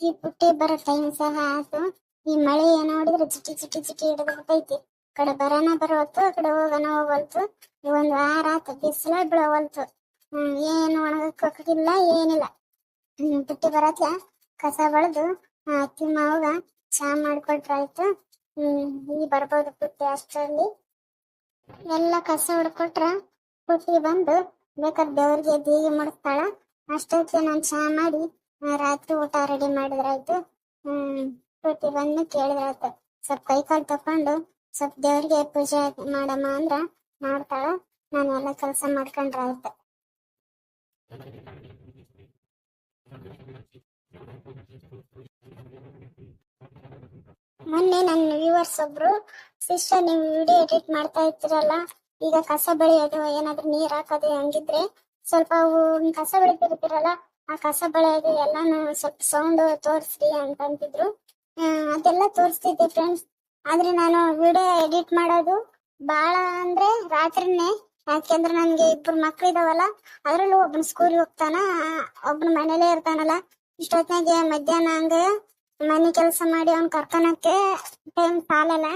ಈ ಪುಟ್ಟಿ ಬರೋ ಟೈಮ್ ಸಹ ಆತು ಈ ಮಳೆ ನೋಡಿದ್ರೆ ಚಿಟಿ ಚಿಟಿ ಚಿಟಿ ಹಿಡಿದು ಬಿಟ್ಟೈತಿ ಕಡೆ ಬರೋಣ ಬರೋತು ಆ ಕಡೆ ಹೋಗೋಣ ಹೋಗಲ್ತು ಒಂದ್ ವಾರ ಆತು ಬಿಸಿಲ ಬಿಡವಲ್ತು ಹ್ಮ್, ಏನು ಒಣಗಕ್ಕಿಲ್ಲ ಏನಿಲ್ಲ. ಹ್ಮ್, ಪುಟ್ಟಿ ಬರತ್ಲ, ಕಸ ಬಳದು ಅಕ್ಕಿ ಮಾವಗ ಚಾ ಮಾಡ್ಕೊಟ್ರಾಯ್ತು ಹ್ಮ್ ಈ ಬರ್ಬೋದು ಪುಟ್ಟಿ ಅಷ್ಟರಲ್ಲಿ. ಎಲ್ಲ ಕಸ ಹೊಡ್ಕೊಟ್ರ ಪುಟ್ಟಿ ಬಂದು ಬೇಕಾದ್ರೆ ದೇವ್ರಿಗೆ ಬೀಗಿ ಮುಡಿಸ್ತಾಳ. ಅಷ್ಟೊತ್ತಿಗೆ ನಾನು ಚಾ ಮಾಡಿ ರಾತ್ರಿ ಊಟ ರೆಡಿ ಮಾಡಿದ್ರಾಯ್ತು. ಹ್ಮ್ ಕೂತಿ ಬಂದು ಕೇಳಿದ್ರಾಯ್ತು. ಸ್ವಲ್ಪ ಕೈ ಕಾಲು ತಕೊಂಡು ಸ್ವಲ್ಪ ದೇವ್ರಿಗೆ ಪೂಜೆ ಮಾಡಮ್ಮ ಅಂದ್ರ ಮಾಡ್ತಾಳ. ನಾನು ಎಲ್ಲ ಕೆಲಸ ಮಾಡ್ಕೊಂಡ್ರಾಯ್ತು. ಮೊನ್ನೆ ನನ್ನ ವ್ಯೂವರ್ಸ್ ಒಬ್ರು, ಸಿಸ್ಟರ್, ನೀವು ವಿಡಿಯೋ ಎಡಿಟ್ ಮಾಡ್ತಾ ಇರ್ತೀರಲ್ಲ, ಈಗ ಕಸ ಬೆಳೆಯೋದು, ಏನಾದ್ರೂ ನೀರ್ ಹಾಕೋದು ಹಂಗಿದ್ರೆ, ಸ್ವಲ್ಪ ಕಸ ಬೆಳಿತಿರ್ತೀರಲ್ಲ ಆ ಕಸ ಬಳೆಗೆ ಎಲ್ಲಾನು ಸ್ವಲ್ಪ ಸೌಂಡ್ ತೋರಿಸ್ರಿ ಅಂತ ಅಂತಿದ್ರು ಆ, ಅದೆಲ್ಲ ತೋರಿಸ್ತಿದ್ದೆ ಫ್ರೆಂಡ್ಸ್ ಆದ್ರೆ ನಾನು ವಿಡಿಯೋ ಎಡಿಟ್ ಮಾಡೋದು ಬಹಳ ಅಂದ್ರೆ ರಾತ್ರಿನೇ. ಯಾಕೆಂದ್ರೆ ನನ್ಗೆ ಇಬ್ರು ಮಕ್ಳು ಇದಾವಲ್ಲ ಅದ್ರಲ್ಲೂ ಒಬ್ಬನ ಸ್ಕೂಲ್ ಹೋಗ್ತಾನ ಒಬ್ಬನ ಮನೇಲೇ ಇರ್ತಾನಲ್ಲ. ಇಷ್ಟೊತ್ತಿನಾಗೆ ಮಧ್ಯಾಹ್ನ ಹಂಗ ಮನೆ ಕೆಲಸ ಮಾಡಿ ಅವ್ನ್ ಕರ್ಕೊಳಕ್ಕೆ ಟೈಮ್ ಸಾಲಲ್ಲ.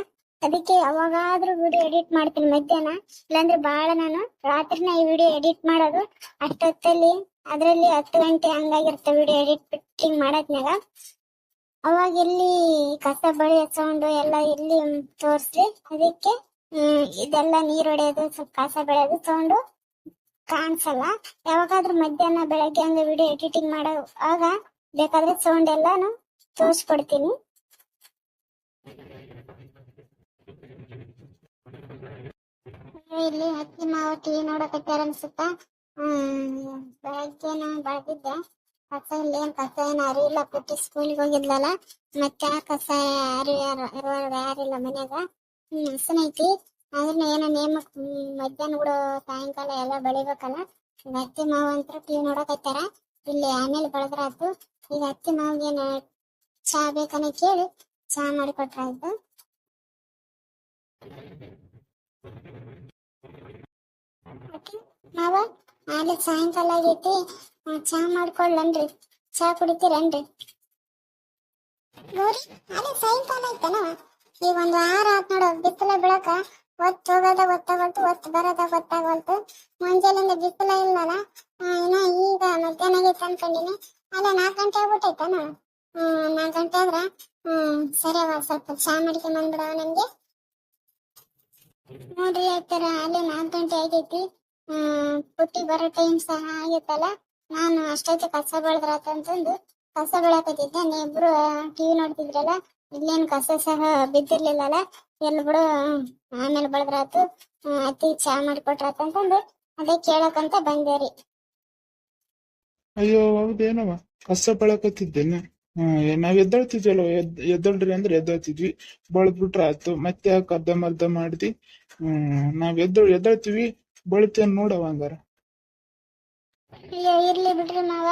ಅದಕ್ಕೆ ಯಾವಾಗಾದ್ರೂ ವಿಡಿಯೋ ಎಡಿಟ್ ಮಾಡ್ತೀನಿ ಮಧ್ಯಾಹ್ನ. ಇಲ್ಲಾಂದ್ರೆ ಬಹಳ ನಾನು ರಾತ್ರಿನ ಈ ವಿಡಿಯೋ ಎಡಿಟ್ ಮಾಡೋದು ಅಷ್ಟೊತ್ತಲ್ಲಿ ಅದ್ರಲ್ಲಿ ಹತ್ತು ಗಂಟೆ ಹಂಗಾಗಿರುತ್ತೆ ವಿಡಿಯೋ ಎಡಿಟ್ ಎಡಿಟಿಂಗ್ ಮಾಡೋದ್ನಾಗ ಅವಾಗ ಎಲ್ಲಿ ಕಸ ಬಳಿ ಸೌಂಡ್ ಎಲ್ಲ ಇಲ್ಲಿ ತೋರಿಸ್ಲಿ, ಅದಕ್ಕೆ ಇದೆಲ್ಲ ನೀರ್ ಹೊಡೆಯೋದು, ಸ್ವಲ್ಪ ಕಸ ಬೆಳೆಯೋದು ಸೌಂಡು ಕಾಣಿಸಲ್ಲ. ಯಾವಾಗಾದ್ರೂ ಮಧ್ಯಾಹ್ನ ಬೆಳಗ್ಗೆ ಒಂದು ವಿಡಿಯೋ ಎಡಿಟಿಂಗ್ ಮಾಡೋ ಆಗ ಬೇಕಾದ್ರೆ ಸೌಂಡ್ ಎಲ್ಲಾನು ತೋರಿಸ್ಕೊಡ್ತೀನಿ. ಇಲ್ಲಿ ಹತ್ತಿ ಮಾವ ಟಿವಿ ನೋಡಕತ್ತಾರ ಅನ್ಸುತ್ತ? ಹ್ಮ್ ಬೆಳಗ್ಗೆನ ಬೆಳಗಿದ್ದೆ ಕಸ ಇಲ್ಲಿ, ಏನ್ ಕಸ ಏನ್ ಅರಿವಿಲ್ಲ. ಪುಟ್ಟಿ ಸ್ಕೂಲಿಗೆ ಹೋಗಿದ್ಲಲ್ಲ, ಮತ್ತೆ ಆ ಕಸ ಯಾರು ಯಾರು ಯಾರಿಲ್ಲ ಮನ್ಯಾಗ. ಹ್ಮ್ ಹಸನೈತಿ ಅದನ್ನ ಏನೋ ನೇಮ ಮಧ್ಯಾಹ್ನ ಕೂಡ ಸಾಯಂಕಾಲ ಎಲ್ಲ ಬೆಳಿಬೇಕಲ್ಲ. ಅತ್ತಿ ಮಾವ ಅಂತ ಟಿವಿ ನೋಡಕತ್ತಾರ. ಇಲ್ಲಿ ಆಮೇಲೆ ಬೆಳೆದ್ರಾತು ಈಗ ಅತ್ತಿ ಏನ ಚಾ ಬೇಕನ್ನ ಕೇಳಿ, ಚಾ ಮಾಡಿಕೊಟ್ರಾಯ್ತು ಓಕೆ ಮಾವ? ನಾಳೆ ಸಾಯಂಕಾಲ ಆಗೈತಿ ಚಾ ಮಾಡ್ಕೊಳ್ಳನ್ರಿ. ಚಾ ಕುಡಿತೀರನ್ರಿ? ಗೌರಿ ನಾಳೆ ಸಾಯಂಕಾಲ ಐತನವ ಈಗ ಒಂದು ವಾರ ಆತ್ ನೋಡು, ಬಿಸಿಲ ಬೆಳಕ ಒತ್ತ ಹೋಗೋದ ಗೊತ್ತಾಗೋಲ್ತು ಒತ್ತ ಬರೋದ ಗೊತ್ತಾಗೋಲ್ತು ಮುಂಜಾನೆಯಿಂದ ಬಿಸಿಲ ಇಲ್ಲಲ್ಲ ಇನ್ನ ಈಗ ಮಧ್ಯಾಹ್ನ ಆಗೈತೆ ಅನ್ಕೊಂಡಿನಿ. ಅಲ್ಲ, ನಾಲ್ಕು ಗಂಟೆ ಆಗ್ಬಿಟ್ಟೈತನ? ನಾಲ್ಕು ಗಂಟೆ ಆದ್ರ, ಹ್ಮ್, ಸರಿ ಅವ ಸ್ವಲ್ಪ ಚಾ ಮಾಡ್ಕೊಂಡ್ ಬಂದ್ಬಿಡವ ನಂಗೆ ನೋಡ್ರಿ ಆಯ್ತಾರ ಅಲ್ಲಿ ನಾಲ್ಕು ಗಂಟೆ ಆಗೈತಿ. ಹ್ಮ್ ಪುಟ್ಟಿ ಬರೋ ಟೈಮ್ ಸಹ ಆಗಿತ್ತಲ್ಲ? ನಾನು ಅಷ್ಟೊತ್ತು ಕಸ ಅಂತಂದು ಕಸ ಬೆಳಕತ್ತಿದ್ದೆ ನೀವಿಬ್ರು ಟಿವಿ ನೋಡ್ತಿದ್ರಲ್ಲ, ಇಲ್ಲೇನ್ ಕಸ ಸಹ ಬಿದ್ದಿರ್ಲಿಲ್ಲಲ್ಲ? ಎಲ್ ಬಿಡು, ಆಮೇಲೆ ಬೆಳೆದ್ರಾತು ಅತಿ ಚಾ ಮಾಡಿಕೊಟ್ರಾತಂತಂದು ಅದೇ ಕೇಳಕಂತ ಬಂದೆ ರೀ. ಅಯ್ಯೋ, ಹೌದೇನವ? ಕಸ ಬೆಳಕತ್ತಿದ್ದೇನೆ ನಾವ್ ಎದ್ದಾಳ್ತಿದ್ವಲ್ಲ ಎದ್ದಳ್ರಿ ಅಂದ್ರೆ ಎದ್ದೇಳ್ತಿದ್ವಿ. ಬಳದ್ಬಿಟ್ರ ಆತು ಮತ್ತೆ ಯಾಕೆ ಅರ್ಧ ಮರ್ಧ ಮಾಡ್ದಿ? ಹ್ಮ್, ನಾವ್ ಎದ್ದ ಎದ್ದೇಳ್ತೀವಿ. ಬಳತೇನ್ ನೋಡವ ಹಂಗಾರ. ಇರ್ಲಿ ಬಿಡ್ರಿ ಮಾವ.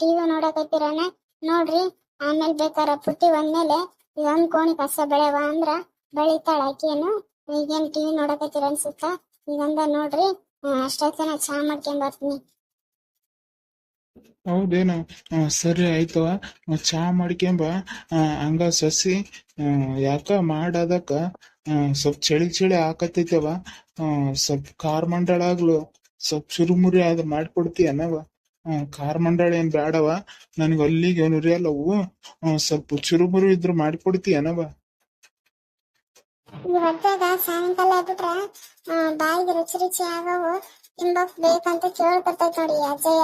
ಟಿವಿ ನೋಡಕತ್ತೀರಾನ ನೋಡ್ರಿ, ಆಮೇಲೆ ಬೇಕಾರ ಪುಟ್ಟಿ ಬಂದ್ಮೇಲೆ ಇದೊಂದ್ ಕೋಣಿ ಕಸ ಬೆಳೆವ ಅಂದ್ರ ಬೆಳಿತಾಳ ಆಕೇನು. ಈಗೇನ್ ಟಿವಿ ನೋಡಕತ್ತೀರ ಅನ್ಸುತ್ತ? ಈಗಂದ ನೋಡ್ರಿ ಅಷ್ಟೊತ್ತನ ಚಾ ಮಾಡ್ಕೊಂಡ್ ಬರ್ತೀನಿ. ಹೌದೇನು ಸರಿ ಆಯ್ತವ ಚಾ ಮಾಡ್ಕೊಂಬ ಹಂಗ ಸಸಿ ಯಾಕ ಮಾಡದಕ್ಕ ಸ್ವಲ್ಪ ಚಳಿ ಚಳಿ ಆಕತ್ತೈತವ ಹ್ಮ್, ಸ್ವಲ್ಪ ಖಾರ ಮಂಡಳ ಆಗ್ಲು ಸ್ವಲ್ಪ ಚುರುಮುರಿ ಆದ್ರ ಮಾಡ್ಕೊಡ್ತೀಯನವ ಅನವ ಖಾರ ಮಂಡಳ ಏನ್ ಬೇಡವ ನನಗೆ ಅಲ್ಲಿಗೆ ನುರಿಯಲ್ಲವು ಸ್ವಲ್ಪ ಚುರುಮುರಿ ಇದ್ರು ಮಾಡ್ಕೊಡ್ತೀಯನವ ಅನವ ಸಾಯಂಕಾಲ ಆಗ್ಬಿಟ್ರ ಬಾಯಿಗೆ ರುಚಿ ರುಚಿ ಆಗವು ತಿಂಬಕ್ ಬೇಕಂತ ಕೇಳ್ತಿರ್ತೈತ್ ನೋಡಿ ಈ ಅಜ್ಜಯ್ಯ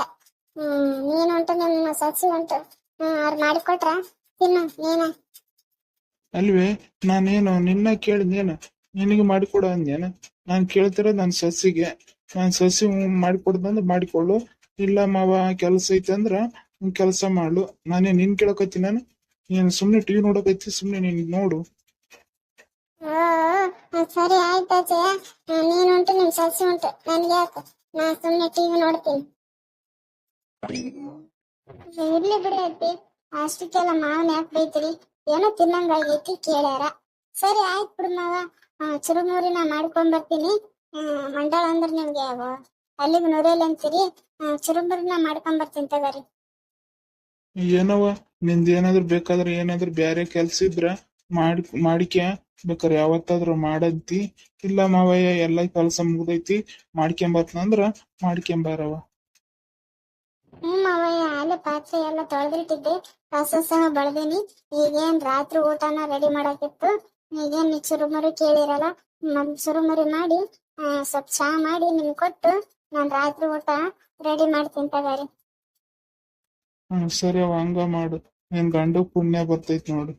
ಹ್ಮ್ ನೀನ್ ನನ್ನ ನಿಮ್ಮ ಸಸಿ ಉಂಟು. ಹ್ಮ್ ಅವ್ರು ಮಾಡಿಕೊಟ್ರ? ತಿನ್ನು ನೀನ. ಅಲ್ವೇ ನಾನೇನು ನಿನ್ನ ಕೇಳಿದೇನು ನಿನಗೆ ಮಾಡಿಕೊಡು ಅಂದೇನು ನಾನು ಕೇಳ್ತಿರೋ ನನ್ನ ಸಸಿಗೆ. ನಾನ್ ಸಸಿ ಮಾಡಿಕೊಡ್ದಂದ್ರೆ ಮಾಡಿಕೊಳ್ಳು. ಇಲ್ಲ ಮಾವ ಕೆಲಸ ಐತೆ ಅಂದ್ರ ಕೆಲಸ ಮಾಡು. ನಾನೇ ನಿನ್ ಕೇಳಕತ್ತಿ ನಾನು. ನೀನು ಸುಮ್ಮನೆ ಟಿವಿ ನೋಡಕತ್ತಿ ಸುಮ್ಮನೆ ನೀನು ನೋಡು. ಸರಿ ಆಯ್ತು ಅಜ್ಜಯ್ಯ ಆ, ನೀನ್ ಉಂಟು ನಿಮ್ ಸಸಿ ಉಂಟು. ನನ್ಗೆ ಯಾಕೆ? ನಾ ಸುಮ್ನೆ ಟಿವಿ ನೋಡ್ತೀನಿ. ಇರ್ಲಿ ಬಿಡಿ ಅತ್ತಿ. ಅಷ್ಟಕ್ಕೆಲ್ಲ ಮಾವನ್ ಯಾಕೆ ಬೈತೀರಿ? ಏನೋ ತಿನ್ನಂಗಾಗೈತಿ ಕೇಳ್ಯಾರ. ಸರಿ ಆಯ್ತು ಬಿಡು ಮಾವ. ಚುರುಮುರಿ ನಾ ಮಾಡ್ಕೊಂಡ್ ಬರ್ತೀನಿ. ಮಂಡಳ ಅಂದ್ರೆ ನಿಮ್ಗೆ ಯಾವ- ಅಲ್ಲಿಗೆ ನುರಿಯಲ್ ಅಂತೀರಿ. ಆ, ಚುರುಮುರಿನ ಮಾಡ್ಕೊಂಡ್ ಬರ್ತೀನಿ ತಗೋರಿ. ಏನವ ನಿಂದ ಏನಾದ್ರು ಬೇಕಾದ್ರೆ ಏನಾದ್ರು ಬ್ಯಾರೆ ಕೆಲ್ಸ ಇದ್ರ ಮಾಡಿ ಮಾಡಿಕೆ ಬೇಕಾದ್ರೆ ಯಾವತ್ತಾದ್ರು ಮಾಡದ್ದಿ? ಇಲ್ಲ ಮಾವಯ್ಯ ಎಲ್ಲ ಕೆಲಸ ಮುಗ್ದೈತಿ. ಮಾಡ್ಕೊಂಬತ್ನಂದ್ರ ಮಾಡ್ಕೊಂಬಾರವ ಹ್ಮ್ ಮಾವಯ್ಯ ಅಲ್ಲೇ ಪಾತ್ರೆ ಎಲ್ಲ ತೊಳೆದಿಟ್ಟಿದ್ದೆ. ಕಸ ಸಹ ಬಳದೇನಿ. ಈಗೇನ್ ರಾತ್ರಿ ಊಟನ ರೆಡಿ ಮಾಡಾಕಿತ್ತು ಈಗೇನ್ ಚುರುಮುರು ಕೇಳಿರಲ್ಲ ನಮ್ ಚುರುಮುರಿ ಮಾಡಿ ಸ್ವಲ್ಪ ಚಾ ಮಾಡಿ ನಿಮ್ ಕೊಟ್ಟು ನಾನ್ ರಾತ್ರಿ ಊಟ ರೆಡಿ ಮಾಡ್ತೀನಿ ತಗಾರಿ. ಹ್ಮ್ ಸರಿ ಅವ ಹಂಗ ಮಾಡು. ನಿನ್ ಗಂಡು ಪುಣ್ಯ ಬರ್ತೈತಿ ನೋಡು.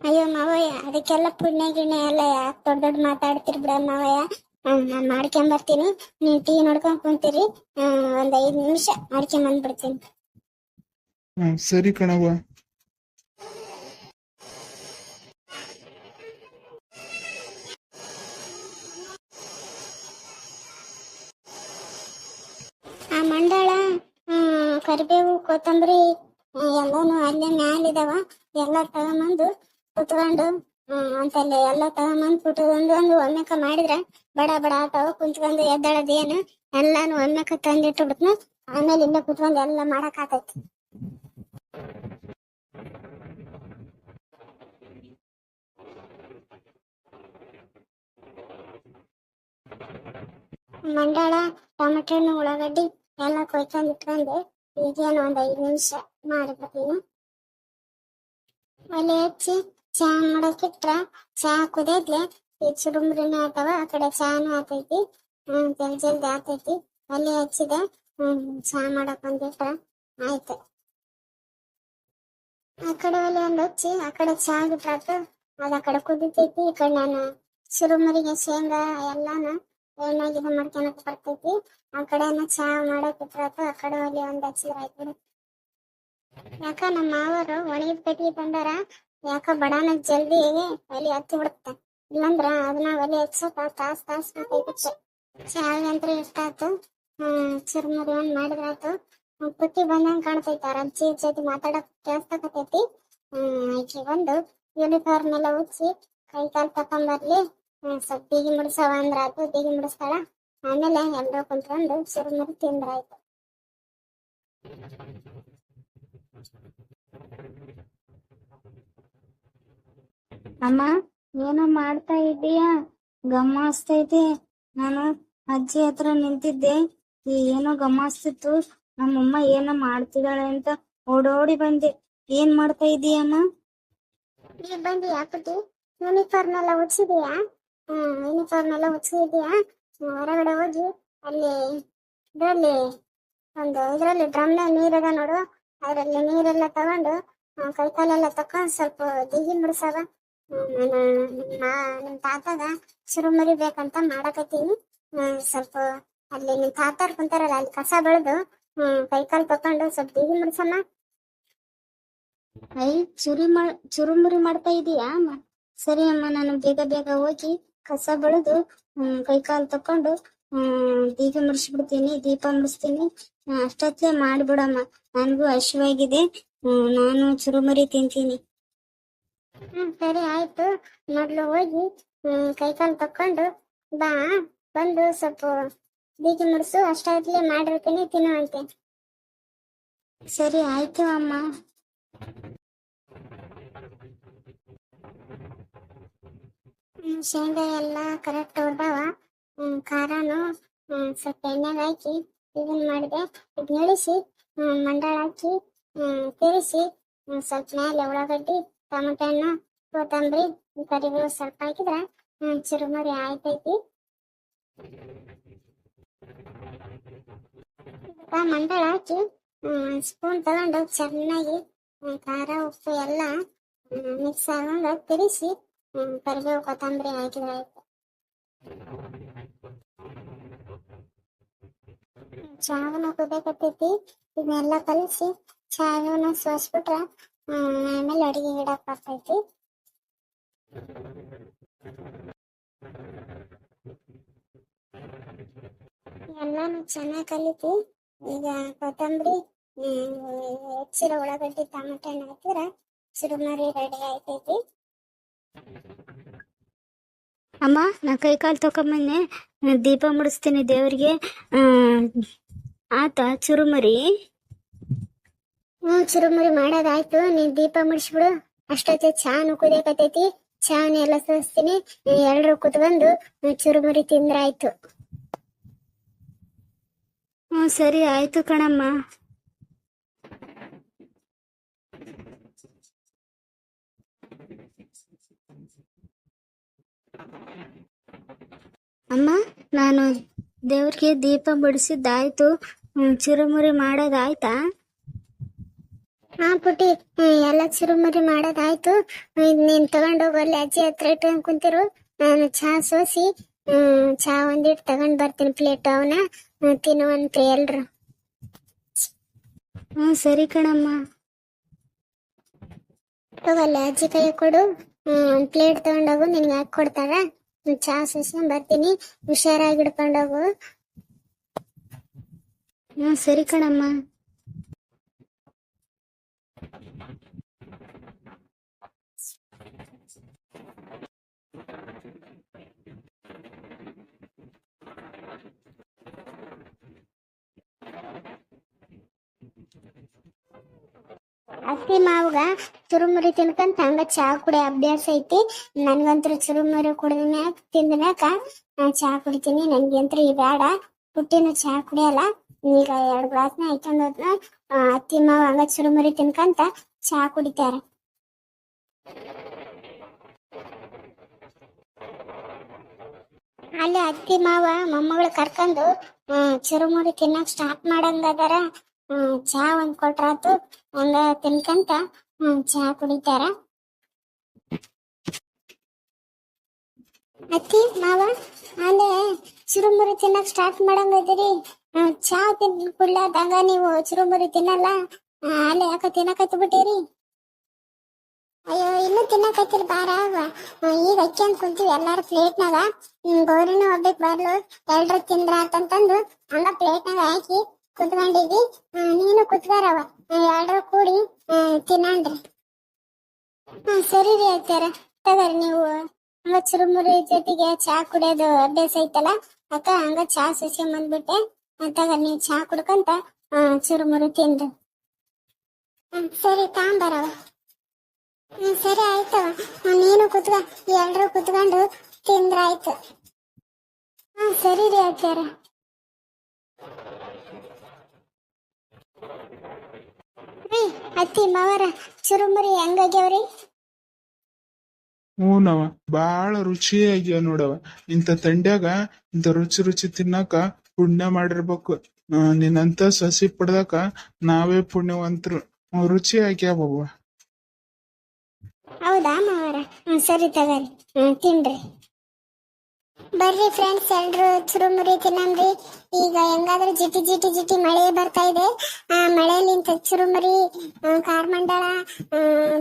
ಅಯ್ಯೋ ಮಾವಯ್ಯ ಅದಕ್ಕೆಲ್ಲ ಪುಣ್ಯ ಗಿಣ್ಯ ಎಲ್ಲ ಯಾಕೆ ದೊಡ್ಡ ದೊಡ್ಡ ಮಾತಾಡ್ತಿರ್ ಬಿಡ ಮಾವಯ್ಯ. ನಾನ್ ಮಾಡ್ಕೊಂಡ್ ಬರ್ತೀನಿ. ನೀವು ಟೀ ನೋಡ್ಕೊಂಡ್ ಕುಂತೀರಿ. ಒಂದ್ ಐದ್ ನಿಮಿಷ ಮಾಡ್ಕೊಂಡ್ ಬಂದ್ಬಿಡ್ತೀನಿ. ಸರಿ ಕಣವ ಆ ಮಂಡಳ ಹ್ಮ್ ಕರಿಬೇವು ಕೊತ್ತಂಬರಿ ಎಲ್ಲಾನು ಅಲ್ಲೇ ಮ್ಯಾಲಿದಾವ. ಎಲ್ಲ ತಗೊಂಬಂದು ಕುತ್ಕೊಂಡು ಹ್ಮ್ ಅಂತಲ್ಲಿ ಎಲ್ಲ ತರ ಕುತ್ಕೊಂಡು ಒಂದು ಒಮ್ಮೆಕ ಮಾಡಿದ್ರ ಬಡ ಬಡ ಆತಾವ ಕುಂತ್ಕೊಂಡು ಎದ್ದಾಳದೇನು ಎಲ್ಲಾನು ಒಮ್ಮೆಕ ತಂದಿಟ್ಟು ಬಿಟ್ನ, ಆಮೇಲೆ ಇಲ್ಲೇ ಕುತ್ಕೊಂಡು ಎಲ್ಲ ಮಾಡಕ್ ಆತೈತಿ. ಮಂಡಳ ಟೊಮೆಟೊ ಉಳ್ಳಾಗಡ್ಡಿ ಎಲ್ಲ ಕೊಯ್ಕೊಂಡು ಇಟ್ಕೊಂಡೆ ಈಗೇನು ಒಂದ್ ಐದ್ ನಿಮಿಷ ಮಾಡಿಬಿಡ್ತೀನಿ. ಒಲೆ ಹಚ್ಚಿ. ಚಾ ಮಾಡಕ್ಕಿಟ್ರ ಚಾ ಕುದೇದ್ಲೆ ಈ ಚುರುಮುರಿನೂ ಆತವ ಆ ಕಡೆ ಚಾನು ಆತೈತಿ ಜಲ್ ಜಲ್ದಿ ಆತೈತಿ. ಅಲ್ಲಿ ಹಚ್ಚಿದೆ, ಹ್ಮ್, ಚಾ ಮಾಡಕ್ ಒಂದಿಟ್ರ ಆಯ್ತು. ಆ ಕಡೆ ಒಲೆ ಒಂದು ಹಚ್ಚಿ, ಆ ಕಡೆ ಚಾ ಬಿಟ್ರಾತು ಅದ ಆ ಕಡೆ ಕುದಿತೈತಿ ಈ ಕಡೆ ನಾನು ಚುರುಮರಿಗೆ ಶೇಂಗಾ ಎಲ್ಲಾನು ಎಣ್ಣೆಗೆ ಇದು ಮಾಡ್ಕೊಳಕ್ ಬರ್ತೈತಿ. ಆ ಕಡೆನ ಚಾ ಮಾಡಕ್ ಇಟ್ರಾತು ಆ ಕಡೆ ಒಲೆ ಒಂದ್ ಹಚ್ಚಿದ್ರ ಆಯ್ತು ಯಾಕ, ನಮ್ಮ ಮಾವರು ಒಣಗಿದ ಪೆಟ್ಟಿಗೆ ತಂದಾರ ಯಾಕ ಬಡಾನ ಜಲ್ದಿ ಒಲೆ ಹತ್ತಿ ಬಿಡುತ್ತೆ ಇಲ್ಲಂದ್ರ ಅದನ್ನ ಒಲೆ ಹಚ್ಚೋಕ ತಾಸ್ ತಾಸ್ ಬೇಕಾಗಿತ್ತು ಚಾಗಂತ್ರ ಇಷ್ಟಾತು ಹ್ಮ್ ಚುರ್ಮುರಿ ಒಂದ್ ಮಾಡಿದ್ರಾತು ಹ್ಮ್, ಪುಟ್ಟಿ ಬಂದಂಗ್ ಕಾಣ್ತೈತಿ ಅವ್ರ ಅಜ್ಜಿ ಜೊತೆ ಮಾತಾಡಕ್ ಕೇಳಿಸ್ತಕತೈತಿ ಹ್ಮ್ ಆಕಿ ಬಂದು ಯೂನಿಫಾರ್ಮ್ ಎಲ್ಲ ಉಚ್ಚಿ ಕೈ ಕಾಲ್ ತಕೊಂಬರ್ಲಿ. ಬರ್ಲಿ ಸ್ವಲ್ಪ ಬೀಗಿ ಮುಡಿಸವ ಅಂದ್ರ ಆತು ಬೀಗಿ ಮುಡಿಸ್ತಾಳ ಆಮೇಲೆ ಎಲ್ರೂ ಕುಂತ್ಕೊಂಡು ಚುರುಮುರಿ ತಿಂದ್ರಾಯ್ತು. ಅಮ್ಮ, ಏನೋ ಮಾಡ್ತಾ ಇದ್ದೀಯಾ? ಗಮ್ಮಸ್ತೈತಿ. ನಾನು ಅಜ್ಜಿ ಹತ್ರ ನಿಂತಿದ್ದೆ. ಏನೋ ಗಮ್ಮಸ್ತಿತ್ತು? ನಮ್ಮಮ್ಮ ಏನೋ ಮಾಡ್ತಿದ್ದಾಳೆ ಅಂತ ಓಡೋಡಿ ಬಂದೆ. ಏನ್ ಮಾಡ್ತಾ ಇದೀಯಮ್ಮ ನೀ ಬಂದಿ ಪುಟ್ಟಿ ಯೂನಿಫಾರ್ಮ್ ಎಲ್ಲ ಉಚ್ಚಿದೀಯಾ ಯೂನಿಫಾರ್ಮ್ ಎಲ್ಲ ಉಚ್ಚಿದೀಯಾ ಹೊರಗಡೆ ಹೋಗಿ ಅಲ್ಲಿ ಇದ್ರಲ್ಲಿ ಒಂದು ಇದ್ರಲ್ಲಿ ಡ್ರಮ್ನ ನೀರದ ನೋಡು. ಅದ್ರಲ್ಲಿ ನೀರೆಲ್ಲ ತಗೊಂಡು ಕೈ ಕಾಲೆಲ್ಲ ತಕೊಂಡ್ ಸ್ವಲ್ಪ ದಿಗಿ ಮುಡ್ಸವ ನಿಮ್ ತಾತಾಗ ಶುರು ಮರಿಬೇಕಂತ ಮಾಡಕತ್ತೀನಿ. ಸ್ವಲ್ಪ ಅಲ್ಲಿ ನಿಮ್ ತಾತಾರ್ ಕುಂತಾರಲ್ಲ, ಅಲ್ಲಿ ಕಸ ಬೆಳೆದು, ಹ್ಮ್, ಕೈಕಾಲ್ ತಕೊಂಡು ಸ್ವಲ್ಪ ದಿಗಿ ಮುಡ್ಸಮ್ಮ ಐ ಚುರಿ ಮಾ ಚುರುಮುರಿ ಮಾಡ್ತಾ ಇದೀಯಾ? ಅಮ್ಮ ಸರಿ ಅಮ್ಮ, ನಾನು ಬೇಗ ಬೇಗ ಹೋಗಿ ಕಸ ಬೆಳೆದು, ಹ್ಮ್ ಕೈ ಕಾಲು ತಕೊಂಡು, ಹ್ಮ್ ದೀಪ ಮುಡಿಸ್ಬಿಡ್ತೀನಿ ದೀಪ ಮುಡಿಸ್ತೀನಿ ಅಷ್ಟೊತ್ತೇ ಮಾಡ್ಬಿಡಮ್ಮ. ನನ್ಗೂ ಹಸಿವಾಗಿದೆ. ನಾನು ಚುರುಮುರಿ ತಿಂತೀನಿ. ಹ್ಮ್, ಸರಿ ಆಯ್ತು. ಮೊದ್ಲು ಹೋಗಿ ಕೈಕಾಲು ತಕೊಂಡು ಬಾ. ಬಂದು ಸ್ವಲ್ಪ ಬೀಜ ಮುಡಿಸು ಅಷ್ಟಾಗ್ಲೇ ಮಾಡಿರ್ತೀನಿ, ತಿನ್ನುವಂತೆ. ಸರಿ ಆಯ್ತು ಅಮ್ಮ. ಶೇಂಗಾ ಎಲ್ಲ ಕರೆಕ್ಟ್ ಹೊಡ್ದಾವ ಖಾರನು ಸ್ವಲ್ಪ ಎಣ್ಣೆಗೆ ಹಾಕಿ ಇದನ್ನ ಮಾಡಿದೆ. ಇದನ್ನ ಇಳಿಸಿ ಮಂಡಾಳ ಹಾಕಿ ತಿರ್ಸಿ ಸ್ವಲ್ಪ ಮೇಲೆ ಉಳ್ಳಾಗಡ್ಡಿ ಟೊಮೆಟೊ ಹಣ್ಣು ಕೊತ್ತಂಬರಿ ಕರಿಬೇವು ಸ್ವಲ್ಪ ಹಾಕಿದ್ರೆ ಚುರುಮರಿ ಆಯ್ತೈತಿ. ಮಂಡಳ ಹಾಕಿ ಸ್ಪೂನ್ ತಗೊಂಡು ಚೆನ್ನಾಗಿ ಖಾರ, ಉಪ್ಪು ಎಲ್ಲ ಮಿಕ್ಸ್ ಆಗೊಂಡು ತಿರುಗಿಸಿ ಕರಿಬೇವು, ಕೊತ್ತಂಬರಿ ಹಾಕಿದ್ರೆ ಆಯ್ತು. ಚಾವನ ಕುದಕತ್ತೈತಿ ಇದನ್ನೆಲ್ಲ ಕಲಸಿ, ಚಾವನ ಸೋಸ್ಬಿಟ್ರ ಆಮೇಲೆ ಅಡಿಗೆ ಇಡಕ್ ಬರ್ತೈತಿ. ಎಲ್ಲಾನು ಚೆನ್ನಾಗಿ ಕಲಿತಿ. ಈಗ ಕೊತ್ತಂಬರಿ ಹೆಚ್ಚಿರೋ ಉಳ್ಳಾಗಡ್ಡಿ, ಟೊಮೆಟೊ ಹಣ್ಣು ಹಾಕಿದ್ರೆ ಸುರುಮರಿ ರೆಡಿ ಆಯ್ತೈತಿ. ಅಮ್ಮ, ನಾ ಕೈ ಕಾಲು ನಾನ್ ದೀಪ ಮುಡಿಸ್ತೀನಿ ದೇವ್ರಿಗೆ. ಆತ, ಚುರುಮುರಿ. ಹ್ಞೂ ಚುರುಮುರಿ ಮಾಡೋದಾಯ್ತು. ನೀನ್ ದೀಪ ಮುಡಿಸ್ಬಿಡು. ಅಷ್ಟೊತ್ತೆ ಚಾನು ಕುದಿಯಕತ್ತೈತಿ. ಚಾನ ಎಲ್ಲ ಸೋಸ್ತೀನಿ. ಎಲ್ರು ಕುತ್ಕೊಂಡು ಚುರುಮುರಿ ತಿಂದ್ರಾಯ್ತು. ಹ್ಞೂ ಸರಿ ಆಯ್ತು ಕಣಮ್ಮ. ಅಮ್ಮ ನಾನು ದೇವ್ರಿಗೆ ದೀಪ ಬಿಡಿಸಿದ್ದಾಯ್ತು ಹ್ಮ್, ಚುರುಮುರಿ ಮಾಡೋದಾಯ್ತಾ? ಹಾ ಪುಟಿ ಎಲ್ಲ ಚುರುಮುರಿ ಮಾಡೋದಾಯ್ತು. ನೀನ್ ತಗೊಂಡೋಗು ಅಲ್ಲಿ ಅಜ್ಜಿ ಹತ್ರ ಇಟ್ಕೊಂಡ್ ಕುಂತಿರು. ನಾನು ಚಹಾ ಸೋಸಿ ಚಹಾ ಒಂದಿಟ್ಟು ತಗೊಂಡ್ ಬರ್ತೀನಿ ಪ್ಲೇಟ್ ಅವನ ತಿನ್ನುವಂತ್ರಿ ಎಲ್ರು. ಹ್ಮ್ ಸರಿ ಕಣಮ್ಮ. ತಗೋಲ್ಲ ಅಜ್ಜಿ ಕೈ ಕೊಡು. ಪ್ಲೇಟ್ ತಗೊಂಡೋಗು ನಿನ್ಗೆ ಹಾಕಿ ಕೊಡ್ತಾರ. ಚಹಾ ಸೋಸ್ಕೊಂಡ್ ಬರ್ತೀನಿ. ಹುಷಾರಾಗಿ ಹಿಡ್ಕೊಂಡೋಗು ಹ್ಮ್, ಸರಿ ಕಣಮ್ಮ. ಅತ್ತಿ ಮಾವಗ ಚುರುಮುರಿ ತಿನ್ಕಂತ ಹಂಗ ಚಹಾ ಕುಡಿ ಅಭ್ಯಾಸ ಐತಿ. ನನ್ಗಂತೂ ಚುರುಮುರಿ ಕುಡಿದ ಮ್ಯಾಕ ತಿಂದ ಮ್ಯಾಕ ನಾ ಚಾ ಕುಡಿತೀನಿ. ನನ್ಗಂತೂ ಈ ಬೇಡ ಹುಟ್ಟಿನ ಚಾ ಕುಡಿಯಲ್ಲ. ಈಗ ಎರಡ್ ಗ್ಲಾಸ್ನ ಹಾಕೊಂಡ್ ಹೋದ್ನ ಅತ್ತಿ ಮಾವ ಹಂಗ ಚುರುಮುರಿ ತಿನ್ಕಂತ ಚಾ ಕುಡಿತಾರ ಅಲ್ಲಿ ಅತ್ತಿ ಮಾವ ಮೊಮ್ಮಗಳು ಕರ್ಕೊಂಡು ಚುರುಮುರಿ ತಿನ್ನಕ್ ಸ್ಟಾರ್ಟ್ ಮಾಡಂಗದಾರ. ಹ್ಮ್ ಚಾ ಒಂದ್ ಕೊಟ್ರಾತು ಹಂಗ ತಿನ್ಕಂತ ಹ್ಮ್ ಚಾ ಕುಡಿತಾರ. ಅತ್ತಿ ಮಾವ ಅಲ್ಲೇ ಚುರುಮುರಿ ತಿನ್ನಕ್ ಸ್ಟಾರ್ಟ್ ಮಾಡಂಗದಿರಿ ಚಾ ತಿನ್ ಕುಡ್ಲಾದಾಗ ನೀವು ಚುರುಮುರಿ ತಿನ್ನಲ್ಲ. ಅಲ್ಲೇ ಯಾಕ ತಿನ್ನಕತ್ ಬಿಟ್ಟಿರಿ ಅಯ್ಯೋ ಇನ್ನು ತಿನ್ನಕತ್ತಿರ್ ಬಾರ ಆ, ಈಗ ಅಕ್ಕಿಯಂತ ಕುಂತೀವಿ ಎಲ್ಲಾರು ಪ್ಲೇಟ್ನಾಗ. ಗೌರಿನ ಒಬ್ಬಕ್ ಬರ್ಲು ಎಲ್ರು ತಿಂದ್ರ ಅಂತಂದು ಹಂಗ ಪ್ಲೇಟ್ನಾಗ ಹಾಕಿ ಕುತ್ಕೊಂಡಿದ್ವಿ ಆ, ನೀನು ಕುತ್ಕಾರವ ಎಲ್ರು ಕೂಡಿ ಆ, ತಿನ್ನಣ್ರಿ ಹ್ಮ್ ಸರಿ ರೀ ಅಕ್ಕಾರ ತಗೋರಿ ನೀವು. ಹಂಗ ಚುರುಮುರಿ ಜೊತೆಗೆ ಚಾ ಕುಡಿಯೋದು ಅಭ್ಯಾಸ ಐತಲ್ಲ ಅಕ್ಕ ಹಂಗ ಚಾ ಸಸಿ ಬಂದ್ಬಿಟ್ಟೆ. ತಗೋರಿ ನೀವು ಚಾ ಕುಡ್ಕಂತ ಚುರುಮುರಿ ತಿನ್ರಿ. ಹ್ಮ್ ಸರಿ ತಾಂಬರವ ಹ್ಮ್ ಸರಿ ಆಯ್ತವ ನೀನು ಕುತ್ಕ ಎಲ್ರು ಕುತ್ಕೊಂಡು ತಿಂದ್ರಾಯ್ತು. ಹಾ ಸರಿ ರೀ ಅಕ್ಕಾರ ರೀ ಅತ್ತಿ ಮಾವರ ಚುರುಮುರಿ ಹೆಂಗಾಗ್ಯಾವ್ರಿ ಹ್ಞೂನವ ಭಾಳ ರುಚಿಯಾಗ್ಯಾವ ನೋಡವ ಇಂಥ ತಂಡ್ಯಾಗ ಇಂಥ ರುಚಿ ರುಚಿ ತಿನ್ನಾಕ ಪುಣ್ಯ ಮಾಡಿರ್ಬೇಕು. ಆ, ನಿನ್ನಂತ ಸಸಿ ಪಡ್ದಾಕ ನಾವೇ ಪುಣ್ಯವಂತರು. ರುಚಿ ಆಗ್ಯಾವವ್ವ ಹೌದಾ ಮಾವರ? ಹ್ಮ್ ಸರಿ ತಗೋರಿ. ಹ್ಮ್ ತಿನ್ರಿ. ಬರ್ರಿ ಫ್ರೆಂಡ್ಸ್ ಎಲ್ರು ಚುರುಮುರಿ ತಿನ್ನಮ್ರಿ ಈಗ ಹೆಂಗಾದ್ರು ಜಿಟಿ ಜಿಟಿ ಜಿಟಿ ಮಳೆ ಬರ್ತಾ ಇದೆ. ಆ, ಮಳೆಯಲ್ಲಿ ಇಂಥ ಚುರುಮುರಿ ಕಾರ್ಮಂಡಳ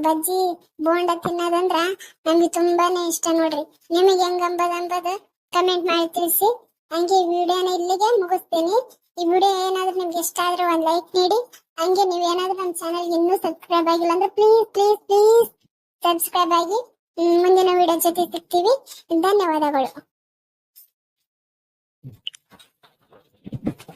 ಬಜ್ಜಿ, ಬೋಂಡ ತಿನ್ನೋದಂದ್ರ ನಮ್ಗೆ ತುಂಬಾನೇ ಇಷ್ಟ ನೋಡ್ರಿ. ನಿಮಗೆ ಹೆಂಗ್ ಅಂಬದ್ ಅಂಬದು ಕಮೆಂಟ್ ಮಾಡಿ ತಿಳಿಸಿ. ಹಂಗೆ ಈ ವಿಡಿಯೋನ ಇಲ್ಲಿಗೆ ಮುಗಿಸ್ತೀನಿ. ಈ ವಿಡಿಯೋ ಏನಾದ್ರೂ ನಿಮ್ಗೆ ಇಷ್ಟ ಆದ್ರೆ ಒಂದ್ ಲೈಕ್ ನೀಡಿ. ಹಂಗೆ ನೀವೇನಾದ್ರೂ ನಮ್ಮ ಚಾನಲ್ ಇನ್ನೂ ಸಬ್ಸ್ಕ್ರೈಬ್ ಆಗಿಲ್ಲ ಅಂದ್ರೆ ಪ್ಲೀಸ್ ಪ್ಲೀಸ್ ಪ್ಲೀಸ್ ಸಬ್ಸ್ಕ್ರೈಬ್ ಆಗಿ ಮುಂದಿನ ವಿಡಿಯೋ ಜೊತೆ ಸಿಗ್ತೀವಿ. ಧನ್ಯವಾದಗಳು. Thank you.